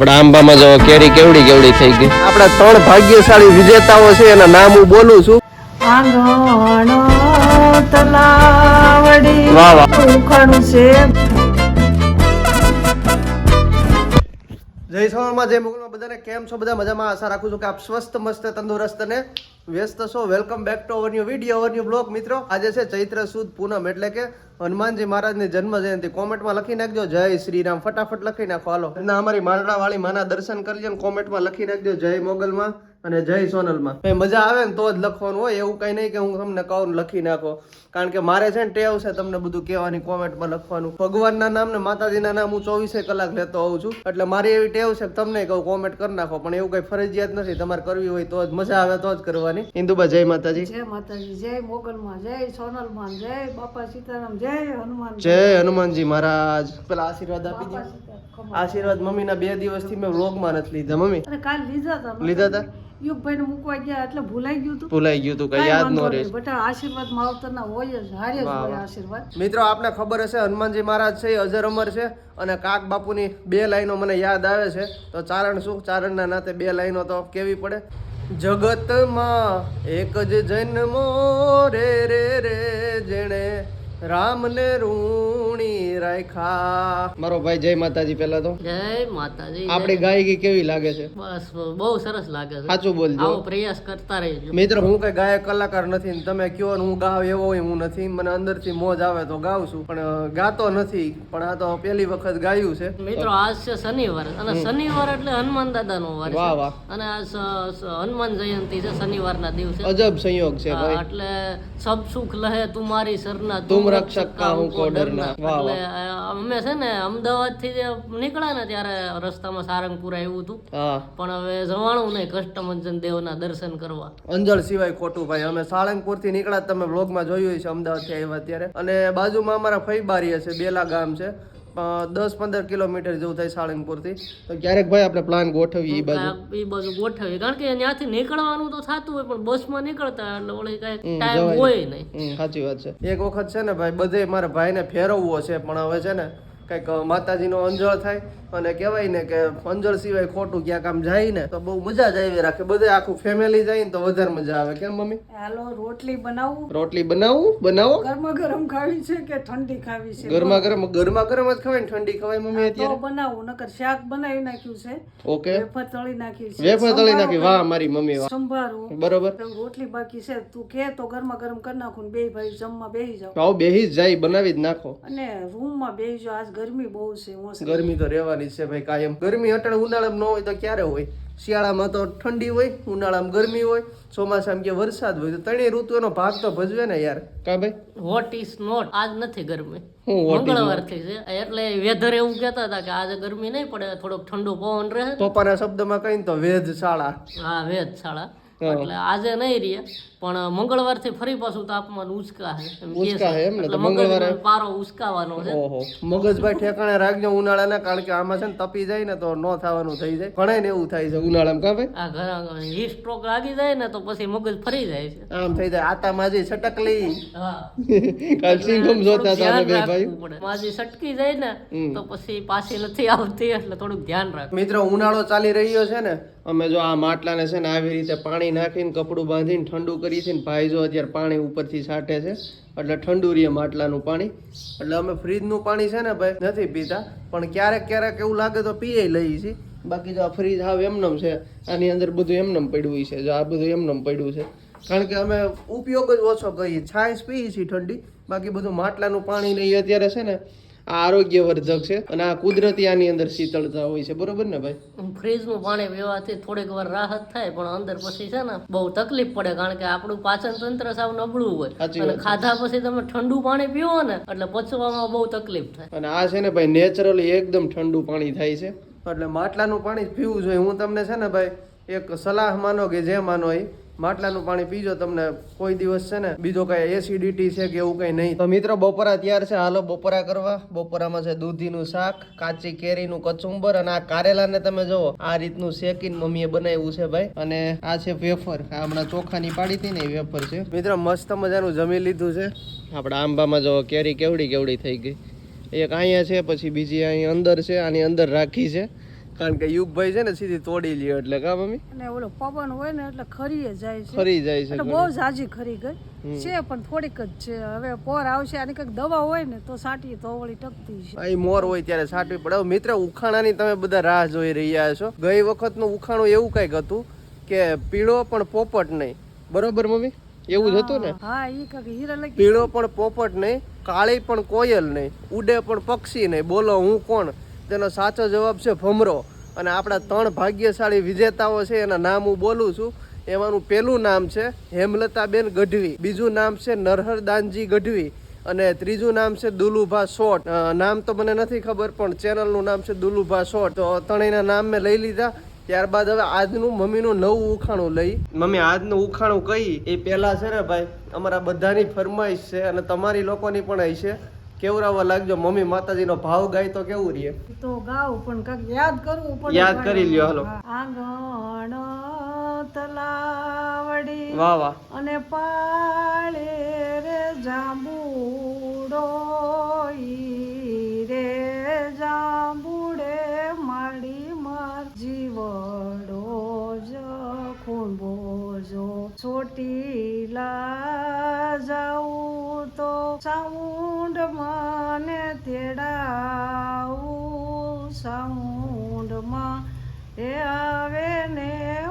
આપણા આંબામાં જો કેરી કેવડી કેવડી થઈ ગઈ? આપણા ત્રણ ભાગ્યશાળી વિજેતાઓ છે એના નામ હું બોલું છું. આંગણો તલાવડી વાહ, વાહ. છે. જય સવારમાં જય મોગલમાં બધાને કેમ છો? બધા મજામાં? આશા રાખું છું કે આપ સ્વસ્થ, મસ્ત, તંદુરસ્ત અને વ્યસ્ત છો. Welcome back to our new video our new blog મિત્રો, આજે છે ચૈત્ર સુદ પૂનમ એટલે કે હનુમાનજી મહારાજની જન્મ જયંતિ કોમેન્ટમાં લખી નાખજો. જય શ્રી રામ. ફટાફટ લખી નાખો. હાલો. ના, અમારી મારડાવાળી માના દર્શન કરજો કોમેન્ટમાં લખી નાખજો. જય મોગલમાં. અને જય સોનલમાં. મજા આવે ને તો જ લખવાનું હોય એવું કઈ નહીં કે હું તમને કહું લખી નાખો. કારણ કે મારે છે ને ટેવ છે તમને બધું કહેવાની કોમેન્ટમાં લખવાનું. ભગવાનના નામ ને માતાજીના નામ હું ચોવીસે કલાક લેતો હોઉં છું. એટલે મારી એવી ટેવ છે તમને કહું કોમેન્ટ કરી નાખો. પણ એવું કઈ ફરજિયાત નથી તમારે કરવી હોય તો જ. મજા આવે તો જ કરવાની. ઇન્દુબા જય માતાજી. જય માતાજી જય મોગલમાં જય સોનલમાં જય બાપા સીતારામ જય હનુમાન જય હનુમાનજી મહારાજ. પેલા આશીર્વાદ આપી દીધા. આશીર્વાદ મમ્મીના બે દિવસથી મેં વ્લોગમાં નથી લીધા. મમ્મી? કાલ લીધા હતા લીધા હતા યુગભાઈને મૂકવા ગયા એટલે ભૂલાઈ ગયું હતું ભૂલાઈ ગયું હતું કઈ યાદ ન રહે. બટા આશીર્વાદ માવતરના હોય જ હારે જ હોય આશીર્વાદ. મિત્રો આપને ખબર હશે હનુમાનજી મહારાજ છે અજર અમર છે અને કાક બાપુની બે લાઈનો મને યાદ આવે છે. તો ચારણ શું? ચારણના નાતે બે લાઈનો તો કેવી પડે? જગતમાં એક જ જન્મો રે રે રે જેણે રામને રૂણી રાખ્યા. મારો ભાઈ જય માતાજી પહેલા તો. જય માતાજી આપણી ગાયકી કેવી લાગે છે? બસ બહુ સરસ લાગે છે. સાચું બોલજો. આવો પ્રયાસ કરતા રહેજો. મિત્ર હું કઈ ગાયક કલાકાર નથી ને તમે કયો હું ગાવ એવો હું નથી. મને અંદરથી મોજ આવે તો ગાઉં છું પણ ગાતો નથી. પણ આ તો પહેલી વખત ગાયું છે. મિત્રો આજ છે શનિવાર અને શનિવાર એટલે હનુમાન દાદા નો વાર વાહ વાહ. અને આ સ- સ- હનુમાન જયંતિ છે શનિવારના દિવસે. અજબ સંયોગ છે ભાઈ. એટલે સબ સુખ લહે તુમારી સરના તુમ રક્ષક કા હું કો ડરના. એટલે અમે છે ને અમદાવાદથી જે નીકળ્યા ને ત્યારે રસ્તામાં સારંગપુર આવ્યું હતું. પણ હવે જવાણું નહીં કષ્ટમંજન દેવના દર્શન કરવા. અંજળ સિવાય ખોટું ભાઈ અમે સાળંગપુરથી નીકળ્યા તમે વ્લોગમાં જોયું છે અમદાવાદથી આવ્યા ત્યારે. અને બાજુમાં અમારા ફઈબારી છે બેલા ગામ છે. દસ પંદર કિલોમીટર જેવું થાય સાળંગપુરથી. તો ક્યારેક ભાઈ આપણે પ્લાન ગોઠવીએ એ બાજુ? એ બાજુ ગોઠવીએ. કારણ કે ત્યાંથી નીકળવાનું તો થતું હોય પણ બસમાં નીકળતા એટલે વળી કઈ ટાઈમ હોય નહીં. સાચી વાત છે. એક વખત છે ને ભાઈ બધે મારા ભાઈને ફેરવવો છે પણ હવે છે ને કંઈક માતાજીનો અંજળ થાય અને કહેવાય ને કે અંજળ સિવાય ખોટું ક્યાંક આમ જાય ને તો બહુ મજા જ આવી રાખે. બધે આખું ફેમિલી જાય ને તો વધારે મજા આવે. કેમ મમ્મી? હાલો રોટલી બનાવું? રોટલી બનાવું? બનાવો? ગરમા ગરમ ખાવી છે કે ઠંડી ખાવી છે? ગરમા ગરમ ગરમા ગરમ જ ખવાય ને ઠંડી ખવાય મમ્મી અત્યારે? બનાવું નકર શાક બનાવી નાખ્યું છે. ઓકે. વેફર તળી નાખી છે. વેફર તળી નાખી. વાહ મારી મમ્મી વાહ. સંભારું. બરોબર. રોટલી બાકી છે. તું કે તો ગરમા ગરમ કરી નાખું ને બે ભાઈ જમવા બેસી જાવ આવો બેહી જ જાય. બનાવી જ નાખો. અને રૂમમાં બેહી જાવ આજ ગરમી બહુ છે. ગરમી તો રહેવાની જ છે ભાઈ કાયમ ગરમી અટણ ઉનાળામાં ન હોય તો ક્યારે હોય? શિયાળામાં તો ઠંડી હોય ઉનાળામાં ગરમી હોય ચોમાસામાં કે વરસાદ હોય તો ત્રણેય ઋતુનો ભાગ તો ભજવે ને યાર. કા ભાઈ? વોટ ઇઝ નોટ આજ નથી ગરમી. હું મંગળવારથી છે. એટલે વેધર એવું કહેતા હતા કે આજે ગરમી નહીં પડે થોડોક ઠંડો પવન રહે. પપ્પાના શબ્દમાં કહીને તો વેધ શાળા હા વેધ શાળા એટલે આજે નહીં રહે પણ મંગળવારથી ફરી પાછું તાપમાન ઉચકા છે મંગળવારે- પારો ઉચકાવાનો છે. ઓહો. મગજભાઈ ઠેકાણે રાખજો ઉનાળાના કારણ કે આમાં છે ને તપી જાય ને તો ન થવાનું થઈ જાય. ઘણાય ને એવું થાય છે ઉનાળામાં કા ભાઈ? આ ઘણા હીટ સ્ટ્રોક લાગી જાય ને તો પછી મગજ ફરી જાય છે. આમ થઈ જાય. આતા માજી છટકલી હા. કાલ સિંઘમ જોતા હતા બે ભાઈ. માજી છટકી જાય ને તો પછી પાછી નથી આવતી એટલે થોડુંક ધ્યાન રાખ મિત્રો ઉનાળો ચાલી રહ્યો છે ને અમે જો આ માટલાને છે ને આવી રીતે પાણી નાખીને કપડું બાંધીને ઠંડુ કરી છે ને ભાઈ જો અત્યારે પાણી ઉપરથી છાંટે છે, એટલે ઠંડુ રહીએ માટલાનું પાણી. એટલે અમે ફ્રીજનું પાણી છે ને ભાઈ નથી પીતા, પણ ક્યારેક ક્યારેક એવું લાગે તો પીએ લઈએ છીએ. બાકી જો આ ફ્રીજ હાવ એમનેમ છે, આની અંદર બધું એમનેમ પડ્યું છે, જો આ બધું એમનેમ પડ્યું છે. કારણ કે અમે ઉપયોગ જ ઓછો કરીએ છાશ પીએ છીએ ઠંડી, બાકી બધું માટલાનું પાણી લઈએ અત્યારે છે ને આ આરોગ્યવર્ધક છે અને આ કુદરતી આની અંદર શીતળતા હોય છે. બરોબર ને ભાઈ? ફ્રીજનું પાણી પીવાથી થોડીક વાર રાહત થાય પણ અંદર પછી છે ને બહુ તકલીફ પડે કારણ કે આપણું પાચન તંત્ર સાવ નબળું હોય. અને ખાધા પછી તમે ઠંડુ પાણી પીવો ને એટલે પચવામાં બહુ તકલીફ થાય. અને આ છે ને ભાઈ નેચરલી એકદમ ઠંડુ પાણી થાય છે. એટલે માટલાનું પાણી પીવું જોઈએ. હું તમને છે ને ભાઈ એક સલાહ માનો કે જે માનો એ માટલાનું પાણી પીજો તમને કોઈ દિવસ છે ને બીજો કઈ એસિડિટી છે કે એવું કઈ નહીં. તો મિત્રો બપોરા તૈયાર છે. હાલો બપોરા કરવા. બપોરામાં છે દૂધીનું શાક કાચી કેરીનું કચુંબર અને આ કારેલાને તમે જુઓ આ રીતનું શેકીને મમ્મીએ બનાવ્યું છે ભાઈ. અને આ છે વેફર. આ હમણાં ચોખાની પાડી હતી ને એ વેફર છે. મિત્રો મસ્ત મજાનું જમી લીધું છે. આપણા આંબામાં જો કેરી કેવડી કેવડી થઈ ગઈ. એક અહીંયા છે પછી બીજી અહીં અંદર છે આની અંદર રાખી છે. કારણ કે યુગભાઈ છે ને સીધી તોડી લ્યો એટલે કા મમ્મી? અને ઓલો પવન હોય ને એટલે ખરીએ જાય છે. ખરી જાય છે એટલે બહુ જાજી ખરી ગઈ. છે પણ થોડીક જ છે. હવે પોર આવશે આની કંઈક દવા હોય ને તો સાટી તો વળી ટકતી છે. અહીં મોર હોય ત્યારે સાટવી પડે. મિત્ર ઉખાણાની તમે બધા રાહ જોઈ રહ્યા છો. ગઈ વખતનું ઉખાણું એવું કંઈક હતું કે પીળો પણ પોપટ નહીં. બરોબર મમ્મી? એવું જ હતું ને? હા ઈ કાંઈક હીરા પીળો પણ પોપટ નહીં કાળી પણ કોયલ નહીં ઉડે પણ પક્ષી નહીં. બોલો હું કોણ? તેનો સાચો જવાબ છે ભમરો. અને આપણા ત્રણ ભાગ્યશાળી વિજેતાઓ છે, એના નામ હું બોલું છું. એમાંનું પહેલું નામ છે હેમલતાબેન ગઢવી. બીજું નામ છે નરહરદાનજી ગઢવી. અને ત્રીજું નામ છે દુલુભા શોટ નામ તો મને નથી ખબર, પણ ચેનલનું નામ છે દુલુભા શોટ તો ત્રણેયના નામ મેં લઈ લીધા. ત્યારબાદ હવે આજનું મમ્મીનું નવું ઉખાણું લઈ. મમ્મી, આજનું ઉખાણું કહી એ પહેલાં છે ને ભાઈ, અમારા બધાની ફરમાઈશ છે અને તમારી લોકોની પણ હશે કેવરાવા લાગજો મમ્મી માતાજીનો ભાવ ગાય તો કેવું રહે? તો ગાવ પણ કાક યાદ કરવું પણ યાદ કરી લ્યો, હાલો. આંગણ તલાવડી વાહ વાહ. અને પાળે રે જાંબુડો. સાઉન્ડમાં એ આવે ને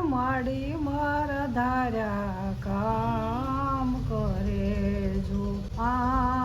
માડી મારા ધાર્યા કામ કરે જો આંગણ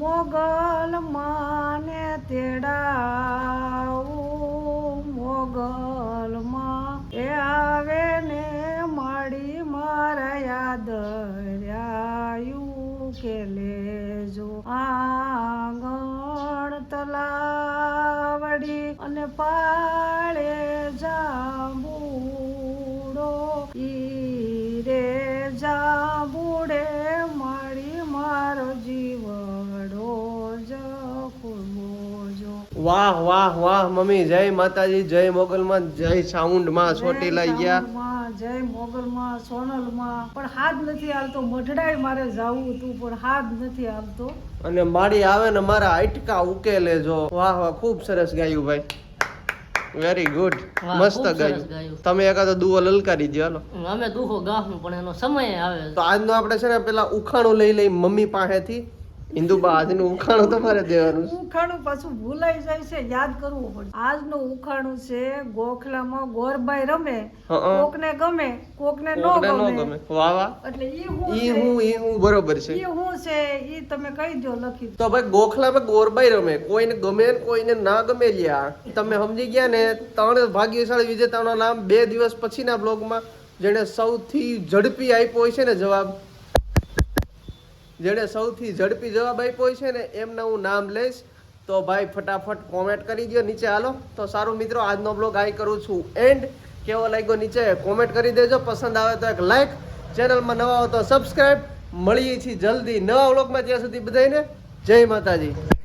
મોગલ માને તેડાવું. મોગલમાં એ આવે ને માડી મારા યાદ કે લેજો આંગણ તલાવડી અને પાળે જાંબુડો વાહ વાહ વાહ મમ્મી જય માતાજી જય મોગલમાં જય સાઉન્ડમાં ચોટી લઈ ગયા. માં જય મોગલમાં સોનલમાં. પણ હાથ નથી હાલતો. મઢડાય મારે જાવું હતું પણ હાથ નથી હાલતો. અને મારી આવે ને મારા આટકા ઉકેલે જો. વાહ વાહ ખૂબ સરસ ગાયું ભાઈ. વેરી ગુડ મસ્ત ગાયું. તમે એકાદો દુઓ લલકારી દો હાલો. અમે દુહો ગાહું પણ એનો સમય આવે. તો આજનો આપણે છે ને પેલા ઉખાણું લઈ લઈ મમ્મી પાસેથી ઇન્દુબા આજનું ઉખાણું તમારે દેવાનું ઉખાણું પાછું ભૂલાઈ જાય છે યાદ કરવું પડે. આજનું ઉખાણું છે ગોખલામાં ગોરબાઈ રમે કોકને ગમે કોકને નો ગમે. વાહ વાહ. એટલે ઈ હું ઈ હું ઈ હું બરોબર છે. ઈ હું છે ઈ તમે કહી દો લખી તો ભાઈ ગોખલામાં ગોરબાઈ રમે. કોઈને ગમે ને કોઈને ના ગમે લ્યા. તમે સમજી ગયા ને ત્રણ ભાગ્યશાળી વિજેતાઓના નામ બે દિવસ પછીના બ્લોગમાં જેણે સૌથી ઝડપી આપ્યો હોય છે ને જવાબ જેણે સૌથી ઝડપી જવાબ આપ્યો છે ને, એમના હું નામ લઈશ. તો ભાઈ, ફટાફટ કોમેન્ટ કરી દો નીચે. હાલો. તો સારું મિત્રો, આજનો બ્લોગ આઈ કરું છું. એન્ડ કેવો લાગ્યો નીચે? કોમેન્ટ કરી દેજો. પસંદ આવે તો એક લાઈક ચેનલમાં નવા હો તો સબસ્ક્રાઈબ મળીએ છીએ જલ્દી નવા બ્લોગમાં ત્યાં સુધી બધાને જય માતાજી.